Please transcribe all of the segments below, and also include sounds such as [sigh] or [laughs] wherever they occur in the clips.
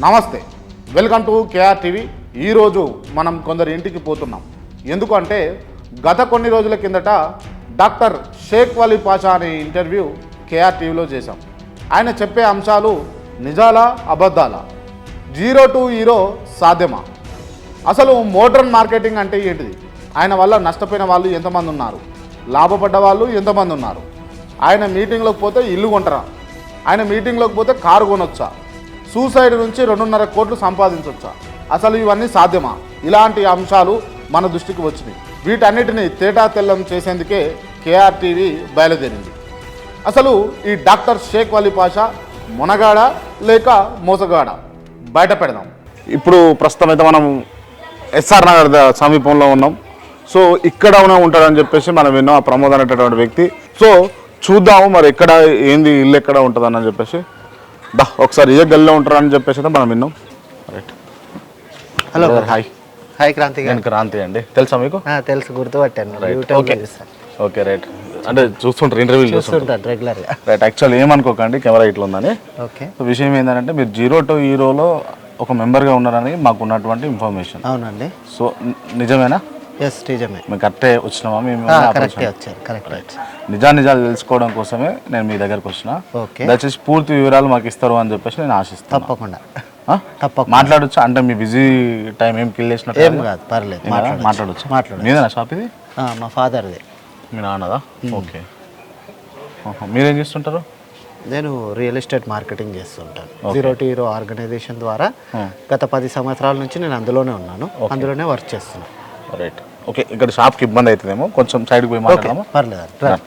నమస్తే. Welcome to KR TV. ఈరోజు మనం కొందరి ఇంటికి పోతున్నాం. ఎందుకంటే గత కొన్ని రోజుల కిందట డాక్టర్ షేక్ వలీ పాషా అనే ఇంటర్వ్యూ కేఆర్ టీవీలో చేశాం. ఆయన చెప్పే అంశాలు నిజాలా అబద్ధాలా? జీరో టు హీరో సాధ్యమా? అసలు మోడర్న్ మార్కెటింగ్ అంటే ఏంటిది? ఆయన వల్ల నష్టపోయిన వాళ్ళు ఎంతమంది ఉన్నారు? లాభపడ్డ వాళ్ళు ఎంతమంది ఉన్నారు? ఆయన మీటింగ్లోకి పోతే ఇల్లు కొంటారా? ఆయన మీటింగ్లోకి పోతే కారు కొనొచ్చా? సూసైడ్ నుంచి రెండున్నర కోట్లు సంపాదించవచ్చా అసలు ఇవన్నీ సాధ్యమా? ఇలాంటి అంశాలు మన దృష్టికి వచ్చినాయి. వీటన్నిటిని తేటా తెల్లం చేసేందుకే కేఆర్టీవీ బయలుదేరింది. అసలు ఈ డాక్టర్ షేక్ వలీ పాషా మునగాడ లేక మోసగాడ? బయట పెడదాం. ఇప్పుడు ప్రస్తుతం అయితే మనం ఎస్ఆర్ నగర్ సమీపంలో ఉన్నాం. సో ఇక్కడ ఉంటాడని చెప్పేసి మనం విన్నాం ఆ ప్రమోద్ అనేటటువంటి వ్యక్తి. సో చూద్దాము మరి ఎక్కడ ఏంది ఇల్లు ఎక్కడ ఉంటుందని చెప్పేసి. దా ఒకసారి ఏ గల్లో ఉంటారని చెప్పేసి అయితే మనం విన్నాం. Right hello hi hi Kranthi garu. నేను క్రాంతి అండి. తెలుసా మీకు? ఆ, తెలుసు గుర్తుపట్టాను. చూస్తాను ఓకే రైట్ అంటే చూస్తుంటారు ఇంటర్వ్యూ చూస్తుంటారు. చూస్తుంటాను రెగ్యులర్గా రైట్ యాక్చువల్ ఏమనుకోకండి కెమెరా ఇట్లా ఉందని. ఓకే సో విషయం ఏంటంటే మీరు జీరో టు హీరోలో ఒక మెంబర్గా ఉన్నారని మాకు ఉన్నటువంటి ఇన్ఫర్మేషన్ అవునండి సో నిజమేనా? ఎస్ నిజమే మేము కరెక్టే వచ్చినామా? మేము కరెక్టే వచ్చారు కరెక్ట్ నిజా నిజాలు తెలుసుకోవడం కోసమే నేను మీ దగ్గరకు వచ్చిన. ఓకే దయచేసి పూర్తి వివరాలు మాకు ఇస్తారు అని చెప్పేసి నేను ఆశిస్తాను తప్పకుండా. ఆ? తప్పకుండా. మాట్లాడొచ్చా? అంటే మీ బిజీ టైం ఏం కిల్ చేసినట్టు ఏం కాదు పర్లేదు మాట్లాడొచ్చు. మాట్లాడొచ్చు. మీదేనా షాప్ ఇది? మా ఫాదర్ది. మీ నాన్నదా? ఓకే. ఆహా. మీరేం చేస్తుంటారు? నేను రియల్ ఎస్టేట్ మార్కెటింగ్ చేస్తుంటాను. జీరో టు హీరో ఆర్గనైజేషన్ ద్వారా Hmm. గత పది సంవత్సరాల నుంచి నేను అందులోనే ఉన్నాను. అందులోనే వర్క్ చేస్తున్నాను. రైట్ ఓకే ఇక్కడ షాప్కి ఇబ్బంది అవుతుందేమో. కొంచెం సైడ్కి పోయి మాట్లాడదాము? పర్లేదు.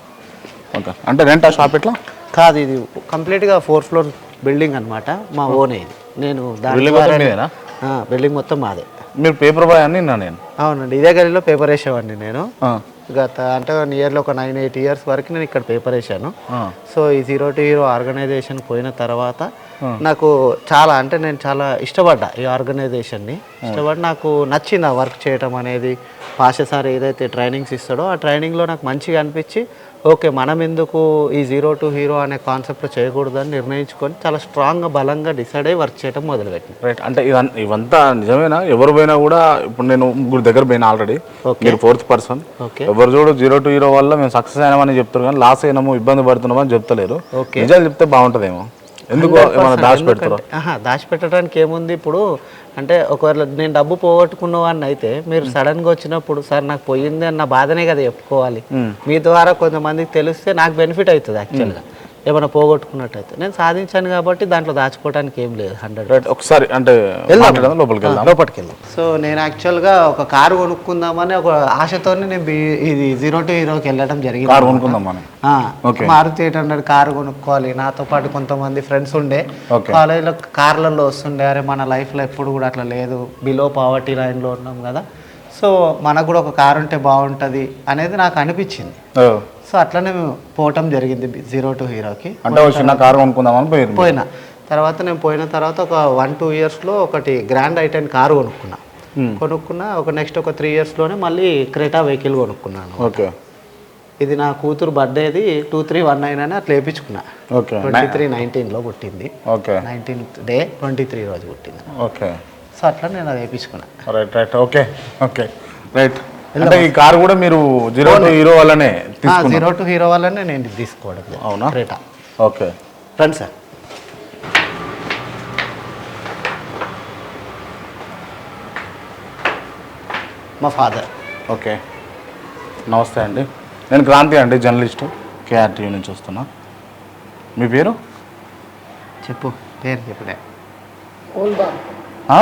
ఓకే అంటే రెంట్ ఆ షాప్ ఎట్లా? కాదు ఇది కంప్లీట్గా ఫోర్ ఫ్లోర్ బిల్డింగ్ అన్నమాట. మా ఓనే ఇది నేను బిల్డింగ్ బిల్డింగ్ మొత్తం మాదే. మీరు పేపర్ బాయ్ అని నేను? అవునండి ఇదే గదిలో పేపర్ వేసేవాడిని నేను. గత అంటే వన్ ఇయర్లో ఒక నైన్ ఎయిట్ ఇయర్స్ వరకు నేను ఇక్కడ పేపర్ వేసాను సో ఈ జీరో టు హీరో ఆర్గనైజేషన్ పోయిన తర్వాత నాకు చాలా అంటే నేను చాలా ఇష్టపడ్డా ఈ ఆర్గనైజేషన్ని. ఇష్టపడి నాకు నచ్చింది ఆ వర్క్ చేయటం అనేది. పాష సార్ ఏదైతే ట్రైనింగ్స్ ఇస్తాడో ఆ ట్రైనింగ్లో నాకు మంచిగా అనిపించి ఓకే మనం ఎందుకు ఈ జీరో టు హీరో అనే కాన్సెప్ట్ చేయకూడదని నిర్ణయించుకొని చాలా స్ట్రాంగ్గా బలంగా డిసైడ్ అయ్యి వర్క్ చేయడం మొదలుపెట్టింది. రైట్ అంటే ఇవంతా నిజమేనా? ఎవరు పోయినా కూడా ఇప్పుడు నేను ముగ్గురు దగ్గర పోయినా ఆల్రెడీ. మీరు ఫోర్త్ పర్సన్ ఓకే. ఎవరు చూడు జీరో టు హీరో వల్ల మేము సక్సెస్ అయినామని చెప్తారు కానీ లాస్ అయినాము ఇబ్బంది పడుతున్నాము అని చెప్తలేరు. నిజాలు చెప్తే బాగుంటుందేమో. ఎందుకు దాచిపెట్టడానికి ఏముంది ఇప్పుడు? అంటే ఒకవేళ నేను డబ్బు పోగొట్టుకున్న వాడిని అయితే మీరు సడన్గా వచ్చినప్పుడు సార్ నాకు పోయింది అన్న బాధనే కదా చెప్పుకోవాలి. మీ ద్వారా కొంతమందికి తెలిస్తే నాకు బెనిఫిట్ అవుతుంది యాక్చువల్గా ఏమైనా పోగొట్టుకున్నట్టయితే. నేను సాధించాను కాబట్టి దాంట్లో దాచుకోవడానికి ఏం లేదు హండ్రెడ్ ఒకసారి అంటే లోపలికి వెళ్దాం. లోపలికి వెళ్దాం. సో నేను యాక్చువల్గా ఒక కారు కొనుక్కుందామని ఒక ఆశతోనే నేను ఇది జీరో టు హీరోకి వెళ్ళడం జరిగింది. కారు కొనుక్కుందాం మనం ఆ, Okay. Maruti eight hundred car కొనుక్కోవాలి. నాతో పాటు కొంతమంది ఫ్రెండ్స్ ఉండే. కాలేజీలో కార్లలో వస్తుండే. అరే మన లైఫ్లో ఎప్పుడు కూడా అట్లా లేదు. బిలో పావర్టీ లైన్లో ఉన్నాం కదా. సో మనకు కూడా ఒక కారు ఉంటే బాగుంటుంది అనేది నాకు అనిపించింది. సో అట్లనే మేము పోవటం జరిగింది జీరో టు హీరోకి. అంటే చిన్న కారు కొనుక్కుందామని పోయినా. తర్వాత నేను పోయిన తర్వాత ఒక వన్ టూ ఇయర్స్లో ఒకటి గ్రాండ్ ఐటెన్ కారు కొనుక్కున్నా. కొనుక్కున్నా ఒక నెక్స్ట్ ఒక త్రీ ఇయర్స్లోనే మళ్ళీ క్రేటా వెహికల్ కొనుక్కున్నాను. ఓకే. ఇది నా కూతురు బర్త్డేది టూ త్రీ వన్ నైన్ అని అట్లా వేయించుకున్నా ఓకే. ట్వంటీ త్రీ నైన్టీన్లో పుట్టింది. Okay. Nineteenth day twenty three రోజు పుట్టింది. ఓకే. సో అట్లా నేను అది వేయించుకున్నా. Right right okay okay right అంటే ఈ కారు కూడా మీరు జీరో టు హీరో వల్లనే తీసుకున్నారు జీరో టు హీరో వల్లనే నేను తీసుకోవడం. అవునా? క్రేటా ఓకే రండి సార్ మా ఫాదర్ ఓకే నమస్తే అండి. నేను క్రాంతి అండి జర్నలిస్టు కేఆర్టీవీ నుంచి వస్తున్నా. మీ పేరు? చెప్పు పేరు చెప్పుడే ఆ?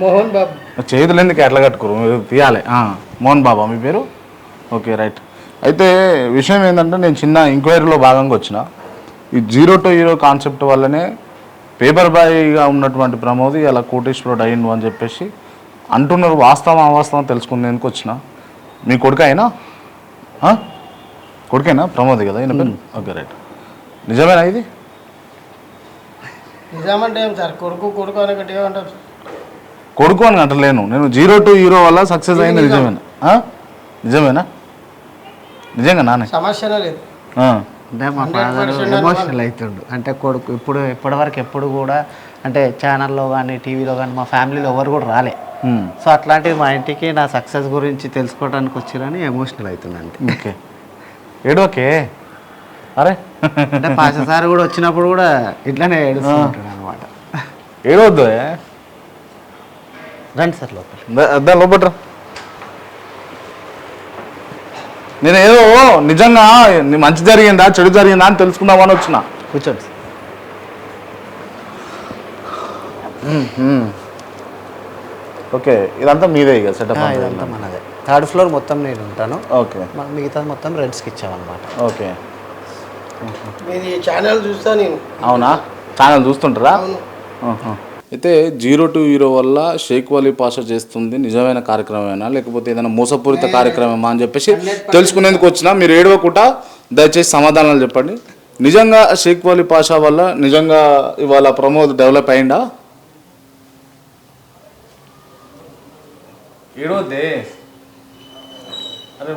మోహన్ బాబు. చేతులు ఎందుకు ఎట్లా కట్టుకోరు? మీరు తీయాలి. మోహన్ బాబా మీ పేరు? Okay right. అయితే విషయం ఏంటంటే నేను చిన్న ఎంక్వైరీలో భాగంగా వచ్చిన. ఈ జీరో టు హీరో కాన్సెప్ట్ వల్లనే పేపర్ బాయ్గా ఉన్నటువంటి ప్రమోద్ ఇలా కోటేశ్వరుడు అయ్యిండు అని చెప్పేసి అంటున్నారు. వాస్తవం అవాస్తవం తెలుసుకునేందుకు వచ్చిన. మీ కొడుకు అయినా? కొడుకేనా ప్రమోద్ కదా? ఈయన పేరు? Okay right. నిజమేనా ఇది? నిజామంటే ఏం సార్? కొడుకు కొడుకు అని గట్టిగా ఉంటాం సార్. కొడుకు అని అంటలేను. నేను జీరో టు హీరో వల్ల సక్సెస్ అయింది నిజమేనా? నిజమేనా? నిజంగా నానే? సమస్యనే లేదు. ఆ. అంటే మా ఫాదర్ ఎమోషనల్ అవుతుండు అంటే కొడుకు ఇప్పుడు ఇప్పటివరకు ఎప్పుడు కూడా అంటే ఛానల్లో కానీ టీవీలో కానీ మా ఫ్యామిలీలో ఎవరు కూడా రాలే. సో అట్లాంటిది మా ఇంటికి నా సక్సెస్ గురించి తెలుసుకోవడానికి వచ్చిరని ఎమోషనల్ అవుతున్నాను ఓకే. ఏడోకే అరే. అంటే పాష సార్ కూడా వచ్చినప్పుడు కూడా ఇట్లానే ఏడుస్తుంటాడు అనమాట ఏడవద్దు రండి సార్ లోపల దాని లోపట్రా నేను ఏదో నిజంగా నీ మంచి జరిగిందా చెడు జరిగిందా అని తెలుసుకుందామని వచ్చిన. కూర్చోండి సార్. ఓకే ఇదంతా మీదే ఇక సెటప్ ఇదంతా మనదే. థర్డ్ ఫ్లోర్ మొత్తం నేను ఉంటాను. ఓకే. మిగతా మొత్తం రెంట్స్కి ఇచ్చామన్నమాట. ఓకే. మీది ఛానల్ చూస్తా నేను. అవునా? ఛానల్ చూస్తుంటారా. అయితే జీరో టు హీరో వల్ల షేక్ వలీ పాషా చేస్తుంది నిజమైన కార్యక్రమమేనా? లేకపోతే ఏదైనా మోసపూరిత కార్యక్రమమా అని చెప్పేసి తెలుసుకునేందుకు వచ్చినా మీరు ఏడవకుండా దయచేసి సమాధానాలు చెప్పండి. నిజంగా షేక్ వలీ పాషా వల్ల నిజంగా ఇవాళ ప్రమోద్ డెవలప్ అయిందా? ఏడవద్దే అరే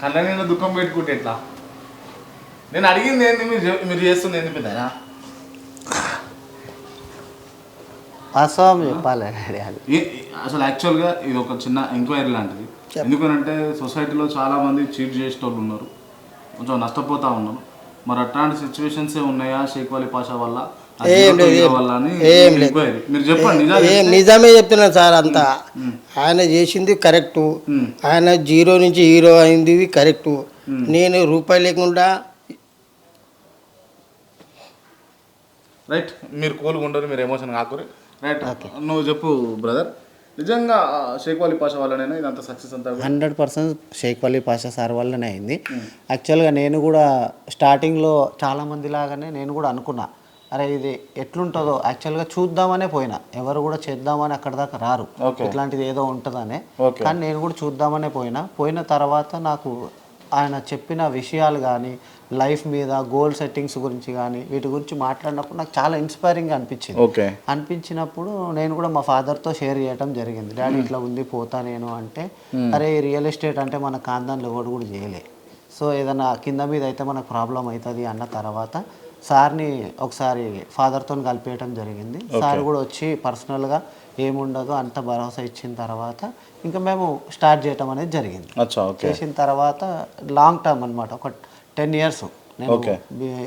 కళ్ళ నిండా దుఃఖం పెట్టుకుంటే ఎట్లా? నేను అడిగింది ఏంది మీరు మీరు చేస్తుంది ఏంది పెద్దనా వాస్తవం చెప్పాలి. అది అసలు యాక్చువల్గా ఇది ఒక చిన్న ఎంక్వైరీ లాంటిది. ఎందుకనంటే సొసైటీలో చాలా మంది చీట్ చేసేటోళ్ళు ఉన్నారు. కొంచెం నష్టపోతా ఉన్నారు. మరి అట్లాంటి సిచ్యువేషన్స్ ఉన్నాయా షేక్ వలీ పాషా వల్ల? నిజమే చెప్తున్నాను సార్ అంతా. ఆయన చేసింది కరెక్టు. ఆయన జీరో నుంచి హీరో అయింది కరెక్టు నేను రూపాయి లేకుండా రైట్ మీరు కూల్గా ఉండరు మీరు ఎమోషన్ కాకూరి రైట్. నువ్వు చెప్పు బ్రదర్ నిజంగా షేక్ వలీ పాషా వల్లనేనా ఇదంతా సక్సెస్ అంతా? Hundred percent Shaik Vali Pasha sir వల్లనే అయింది. యాక్చువల్గా నేను కూడా స్టార్టింగ్లో చాలా మంది లాగానే నేను కూడా అనుకున్నా. అరే ఇది ఎట్లుంటుందో. యాక్చువల్గా చూద్దామనే పోయినా. ఎవరు కూడా చేద్దామని అక్కడ దాకా రారు. ఇట్లాంటిది ఏదో ఉంటుందనే. కానీ నేను కూడా చూద్దామనే పోయినా. పోయిన తర్వాత నాకు ఆయన చెప్పిన విషయాలు కానీ లైఫ్ మీద గోల్ సెట్టింగ్స్ గురించి కానీ వీటి గురించి మాట్లాడినప్పుడు నాకు చాలా ఇన్స్పైరింగ్ అనిపించింది. ఓకే. అనిపించినప్పుడు నేను కూడా మా ఫాదర్తో షేర్ చేయడం జరిగింది. డాడీ ఇట్లా ఉంది పోతా నేను అంటే అరే రియల్ ఎస్టేట్ అంటే మన కాందాన్లో ఎవడు కూడా చేయలే. సో ఏదైనా కింద మీద అయితే మనకు ప్రాబ్లం అవుతుంది అన్న తర్వాత సార్ని ఒకసారి ఫాదర్తో కలిపేయటం జరిగింది. సార్ కూడా వచ్చి పర్సనల్గా ఏముండదో అంత భరోసా ఇచ్చిన తర్వాత ఇంకా మేము స్టార్ట్ చేయటం అనేది జరిగింది. చేసిన తర్వాత లాంగ్ టర్మ్ అన్నమాట ఒక టెన్ ఇయర్స్ నేను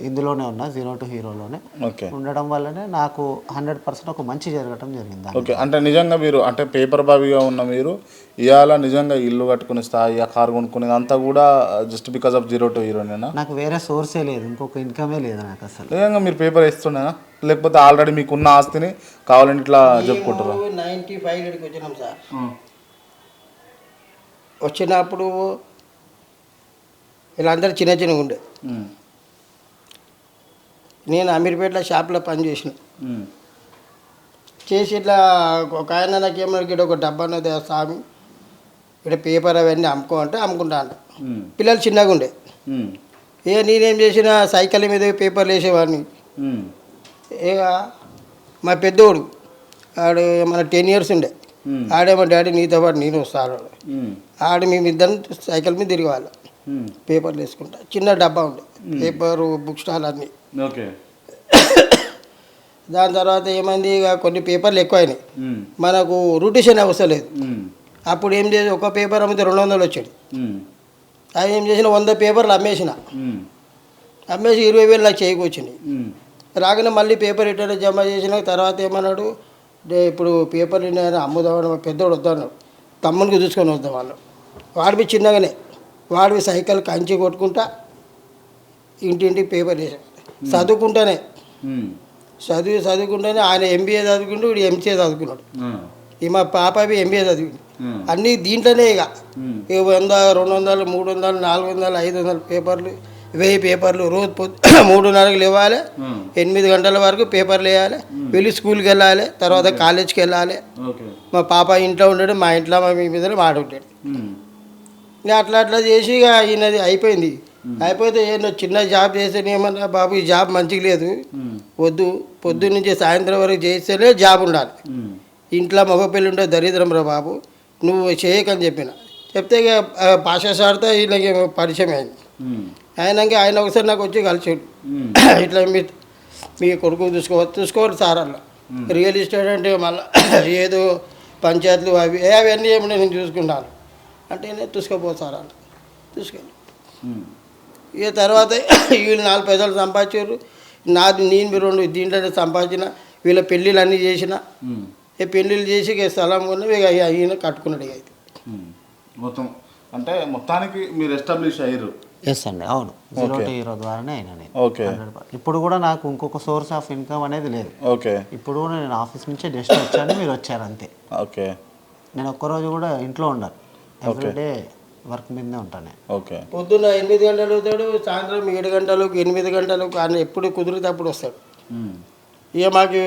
ఇందులోనే ఉన్నా జీరో టు హీరోలోనే. ఓకే. ఉండడం వల్లనే నాకు హండ్రెడ్ పర్సెంట్ ఒక మంచి జరగటం జరిగింది. ఓకే. అంటే నిజంగా మీరు అంటే పేపర్ బాబీగా ఉన్న మీరు ఇవాళ నిజంగా ఇల్లు కట్టుకునే స్థాయి ఆ కారు కొనుక్కునేది అంతా కూడా just because of zero to హీరోనేనా? నాకు వేరే సోర్సే లేదు ఇంకొక ఇన్కమే లేదు నాకు అసలు. నిజంగా మీరు పేపర్ ఇస్తున్నానా లేకపోతే ఆల్రెడీ మీకున్న ఆస్తిని కావాలని ఇట్లా చెప్పుకుంటారా నైంటీ ఫైవ్ వచ్చినాం సార్. వచ్చినప్పుడు వీళ్ళందరూ చిన్న చిన్నగా ఉండే. నేను అమీర్పేటలో షాప్లో పని చేసిన ఉమ్, చేసి ఇట్లా ఒక ఆయన నాకు ఏమన్నా ఇక్కడ ఒక డబ్బా ఉన్నది ఆ స్వామి ఇక్కడ పేపర్ అవన్నీ అమ్ముకో అంటే అమ్ముకుంటా అంట. పిల్లలు చిన్నగా ఉండే. ఏ నేనేం చేసిన సైకిల్ మీద పేపర్లు వేసేవాడిని. ఇక మా పెద్దోడు ఆడు మన టెన్ ఇయర్స్ ఉండే. ఉమ్, ఆడేమో డాడీ నీతో పాటు నేను వస్తాను ఆడు మేమిద్దరం సైకిల్ మీద తిరిగేవాళ్ళం. పేపర్లు వేసుకుంటా. చిన్న డబ్బా ఉండే. పేపరు బుక్ స్టాల్ అన్నీ. ఓకే. దాని తర్వాత ఏమైంది? ఇక కొన్ని పేపర్లు ఎక్కువ అయినాయి ఉమ్, మనకు రొటేషన్ అవసరం లేదు. అప్పుడు ఏం చేసి ఒక పేపర్ అమ్మితే రెండు వందలు వచ్చాడు అది ఏం చేసిన? వంద పేపర్లు అమ్మేసిన. అమ్మేసి ఇరవై వేలు నాకు చేయికి వచ్చినాయి. ఉమ్, రాగానే మళ్ళీ పేపర్ రిటర్న్ జమ చేసిన తర్వాత ఏమన్నాడు? "డే, ఇప్పుడు పేపర్ అమ్ముదామని పెద్దోడు వద్దన్నాడు. తమ్మునికి చూసుకొని వద్దాం వాళ్ళు వాడివి చిన్నగానే. వాడివి సైకిల్ కంచి కొట్టుకుంటా ఇంటింటికి పేపర్ వేసాడు చదువుకుంటానే. చదివి చదువుకుంటేనే ఆయన ఎంబీఏ చదువుకుంటూ వీడు ఎంసీఏ చదువుకున్నాడు. ఈ మా పాప అవి ఎంబీఏ చదివింది. అన్నీ దీంట్లోనే ఇక. వంద రెండు వందలు మూడు వందలు నాలుగు వందలు ఐదు వందలు పేపర్లు వెయ్యి పేపర్లు రోజు పొద్దు [clears throat] మూడున్నరకు లేవాలి. ఉమ్, ఎనిమిది గంటల వరకు పేపర్లు వేయాలి. వెళ్ళి స్కూల్కి వెళ్ళాలి. తర్వాత కాలేజ్కి వెళ్ళాలి. మా పాప ఇంట్లో ఉండడు మా ఇంట్లో మా మీ మీద వాడు ఉంటాడు ఇంకా అట్లా అట్లా చేసి ఇక ఈయనది అయిపోయింది. అయిపోతే ఏంటో చిన్న జాబ్ చేస్తే ఏమన్నా బాబు ఈ జాబ్ మంచిగా లేదు. వద్దు పొద్దు నుంచి సాయంత్రం వరకు చేస్తేనే జాబ్ ఉండాలి. ఇంట్లో మగ పిల్లలు ఉంటే దరిద్రం రా బాబు. నువ్వు చేయకని చెప్పిన. చెప్తే ఇక భాష సార్తో వీళ్ళకి పరిచయం అయింది. అయినాక ఆయన ఒకసారి నాకు వచ్చి కలిసాడు. ఇట్లా మీ మీ కొడుకు చూసుకో చూసుకోవాలి సార్ అలా రియల్ ఎస్టేట్ అంటే మళ్ళీ ఏదో పంచాయతీలు అవి అవన్నీ ఏమన్నా నేను చూసుకుంటాను. అంటే నేను తీసుకుపోతాను అంటే. తీసుకెళ్ళి. ఇక తర్వాత వీళ్ళు నాలుగు పైసలు సంపాదించారు. నాది నేను మీరు రెండు దీంట్లోనే సంపాదించిన వీళ్ళ పెళ్ళిళ్ళు అన్నీ చేసిన ఈ పెళ్ళిళ్ళు చేసి ఇక స్థలం కొన్న ఇక ఈయన కట్టుకున్నాడు ఇక అయితే. మొత్తం అంటే మొత్తానికి మీరు ఎస్టాబ్లిష్ అయ్యారు. ఎస్ అండి అవును. జీరో టు హీరో ద్వారానే అయినా నేను. ఓకే. 100%. ఇప్పుడు కూడా నాకు ఇంకొక సోర్స్ ఆఫ్ ఇన్కమ్ అనేది లేదు. ఓకే. ఇప్పుడు కూడా నేను ఆఫీస్ నుంచే జస్ట్ వచ్చాను మీరు వచ్చారు అంతే. ఓకే. నేను ఒక్కరోజు కూడా ఇంట్లో ఉండను ఎవ్రీడే వర్క్ మీదనే ఉంటాను. నేను. ఓకే పొద్దున్న ఎనిమిది గంటలు అవుతాడు సాయంత్రం ఏడు గంటలకు ఎనిమిది గంటలకు ఆయన ఎప్పుడు కుదిరితే అప్పుడు వస్తాడు. ఇక మాకు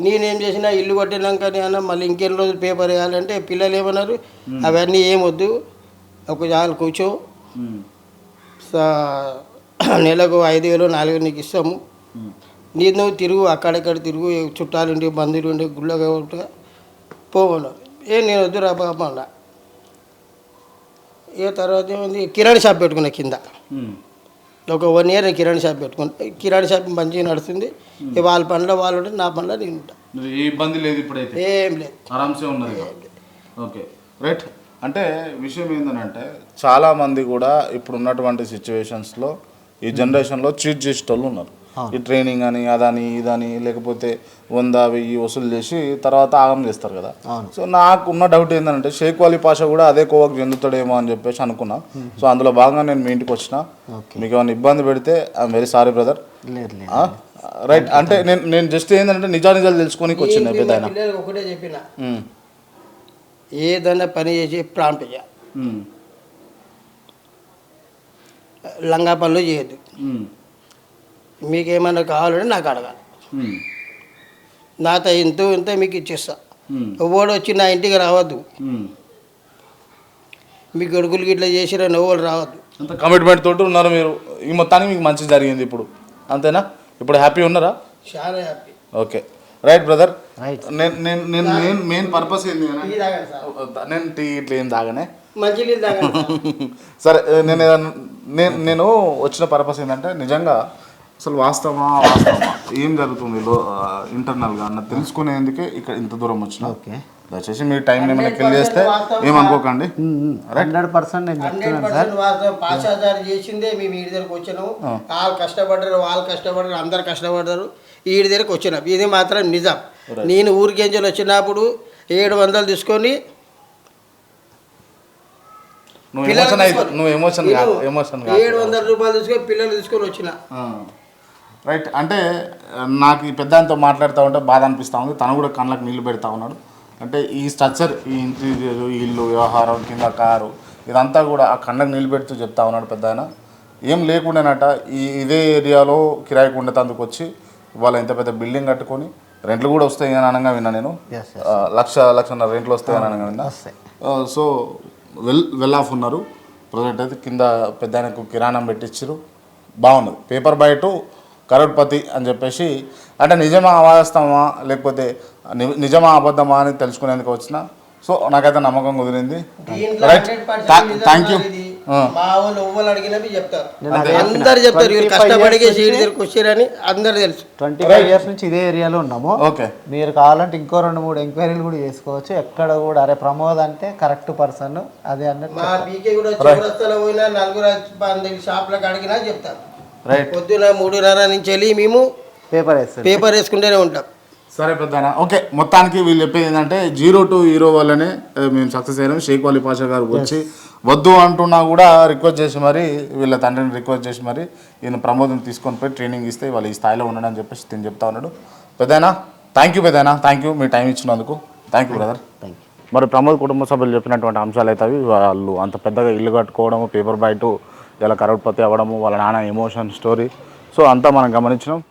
నేనేం చేసినా ఇల్లు కట్టినాక నేను మళ్ళీ ఇంకెన్ని రోజులు పేపర్ వేయాలంటే పిల్లలు ఏమన్నారు? అవన్నీ ఏం వద్దు ఒక చాలు కూర్చో. సా- నెలకు ఐదు వేలు నాలుగు వేలు నీకు ఇస్తాము. నీ నువ్వు తిరుగు అక్కడక్కడ తిరుగు చుట్టాలు ఉండి బంధువులు ఉండి గుళ్ళగా ఉంటే పోమన్నారు ఏ నేను వద్దు రా బాబా ఇక తర్వాత ఏమైంది? కిరాణి షాప్ పెట్టుకున్నా కింద. ఒక వన్ ఇయర్ కిరాణి షాప్ పెట్టుకున్నా. కిరాణి షాప్ మంచిగా నడుస్తుంది. వాళ్ళ పనిలో వాళ్ళు ఉంటే నా పనిలో నేను ఉంటా. ఏ ఇబ్బంది లేదు ఇప్పుడైతే? ఏం లేదు. ఆరామ్సే ఉన్నది ఓకే. రైట్. అంటే విషయం ఏంటంటే చాలా మంది కూడా ఇప్పుడు ఉన్నటువంటి సిచ్యువేషన్స్లో ఈ జనరేషన్లో చీట్ చేసేటోళ్ళు ఉన్నారు. ఈ ట్రైనింగ్ అని అదని ఇదని లేకపోతే వంద వెయ్యి వసూలు చేసి తర్వాత ఆగం చేస్తారు కదా. సో నాకు ఉన్న డౌట్ ఏంటంటే షేక్ వాలీ పాషా కూడా అదే కోవకు చెందుతాడేమో అని చెప్పేసి అనుకున్నా. సో అందులో భాగంగా నేను మీ ఇంటికి వచ్చిన. మీకు ఏమైనా ఇబ్బంది పెడితే I'm very sorry brother right అంటే నేను నేను జస్ట్ ఏంటంటే నిజా నిజాలు తెలుసుకోనికి వచ్చిన నేను పెద్ద ఒకటే చెప్పిన. ఏదైనా పని చేసి ప్రాంప్ట్ చేయాలి లంగా పనులు చేయొద్దు. మీకు ఏమైనా కావాలంటే నాకు అడగాలి. నాతో ఇంత ఇంత మీకు ఇచ్చేస్తా. ఎవడు వచ్చి నా ఇంటికి రావద్దు. మీ గడుగులు ఇట్లా చేసిరని ఎవరు రావద్దు. అంత కమిట్మెంట్ తోటి ఉన్నారు మీరు. ఈ మొత్తానికి మీకు మంచి జరిగింది ఇప్పుడు. అంతేనా? ఇప్పుడు హ్యాపీ ఉన్నారా? చాలా happy okay. Right brother right నేను నేను నేను మెయిన్ మెయిన్ పర్పస్ ఏంది నేను టీ ఇట్లా ఏం తాగనే? సార్. [laughs] నేను నేను నేను వచ్చిన పర్పస్ ఏంటంటే నిజంగా అసలు వాస్తవమా వాస్తవమా? ఏం జరుగుతుంది లో ఇంటర్నల్గా అన్న తెలుసుకునేందుకే ఇక్కడ ఇంత దూరం వచ్చిన. ఓకే. దయచేసి మీ టైం ఏమైనా కిల్ చేస్తే ఏమనుకోకండి. హండ్రెడ్ పర్సెంట్ నేను చెప్తున్నాను సార్. వాస్తవం. పాశాచారి చేసిందే మేము వీడి దగ్గరకు వచ్చినాము వాళ్ళు కష్టపడ్డారు వాళ్ళు కష్టపడ్డారు అందరు కష్టపడ్డారు. వీడి దగ్గరకు వచ్చినాం. ఇది మాత్రం నిజం. నేను ఊరికేంజలు వచ్చినప్పుడు ఏడు వందలు తీసుకొని నువ్వు ఎమోషన్ నువ్వు ఎమోషన్ కాదు ఎమోషన్ కాదు. ఏడు వందల రూపాయలు తీసుకొని పిల్లలు తీసుకొని వచ్చిన. రైట్ అంటే నాకు ఈ పెద్ద ఆయనతో మాట్లాడుతూ ఉంటే బాధ అనిపిస్తూ ఉంది. తను కూడా కళ్ళకి నీళ్ళు పెడతా ఉన్నాడు. అంటే ఈ స్ట్రక్చర్ ఈ ఇంటీరియర్ ఇల్లు వ్యవహారం కింద కారు ఇదంతా కూడా ఆ కళ్ళకి నీళ్ళు పెడుతూ చెప్తా ఉన్నాడు పెద్ద ఆయన. ఏం లేకుండానట ఈ ఇదే ఏరియాలో కిరాయికి ఉండేందుకు వచ్చి ఇవాళ ఇంత పెద్ద బిల్డింగ్ కట్టుకొని రెంట్లు కూడా వస్తాయి అని అనగా విన్నా నేను. లక్ష లక్షన్నర రెంట్లు వస్తాయి అని అనగా విన్నా. సో వెల్ వెల్ ఆఫ్ ఉన్నారు. ప్రజెంట్ అయితే కింద పెద్ద ఆయనకు కిరాణం పెట్టించారు బాగున్నది పేపర్ బయట కరోడ్పతి అని చెప్పేసి అంటే నిజమా వాస్తవమా లేకపోతే నిజమా అబద్ధమా అని తెలుసుకునేందుకు వచ్చిన. సో నాకైతే నమ్మకం కుదిరింది. రైట్ 100% నిజం థ్యాంక్ యూ చెప్తారు. నేను అదే అందరు చెప్తారు వీళ్ళు 25 కష్టపడికి years సీడ్ నుంచి- దగ్గరకు వచ్చారని అందరు తెలుసు. ట్వంటీ ఫైవ్ ఇయర్స్ నుంచి ఇదే ఏరియాలో ఉన్నాము. ఓకే. మీరు కావాలంటే ఇంకో రెండు మూడు ఎంక్వైరీలు కూడా చేసుకోవచ్చు. ఎక్కడ కూడా అరే ప్రమోద్ అంటే కరెక్ట్ పర్సన్ అదే అన్నట్టు మా కూడా నలుగురు షాప్లకు అడిగినా చెప్తారు. పొద్దున మూడున్నర నుంచి వెళ్ళి మేము పేపర్ వేస్తారు పేపర్ వేసుకుంటూనే ఉంటాం. సరే పెద్దనా ఓకే మొత్తానికి వీళ్ళు చెప్పేది ఏంటంటే జీరో టు హీరో వల్లనే మేము సక్సెస్ అయినాం షేక్ వాలీ పాషా గారు వచ్చి వద్దు అంటున్నా కూడా రిక్వెస్ట్ చేసి మరి వీళ్ళ తండ్రిని రిక్వెస్ట్ చేసి మరి ఈయన ప్రమోదం తీసుకొని పోయి ట్రైనింగ్ ఇస్తే వాళ్ళు ఈ స్థాయిలో ఉండడం అని చెప్పేసి తిని చెప్తా ఉన్నాడు. పెద్దనా థ్యాంక్ యూ పెద్దనా థ్యాంక్ యూ మీ టైం ఇచ్చినందుకు. Thank you brother thank you మరి ప్రమోద్ కుటుంబ సభ్యులు చెప్పినటువంటి అంశాలు అయితే అవి వాళ్ళు అంత పెద్దగా ఇల్లు కట్టుకోవడము పేపర్ బయట ఇలా కరోడ్పతి అవ్వడము వాళ్ళ నాన్న ఎమోషన్ స్టోరీ. సో అంతా మనం గమనించినాం.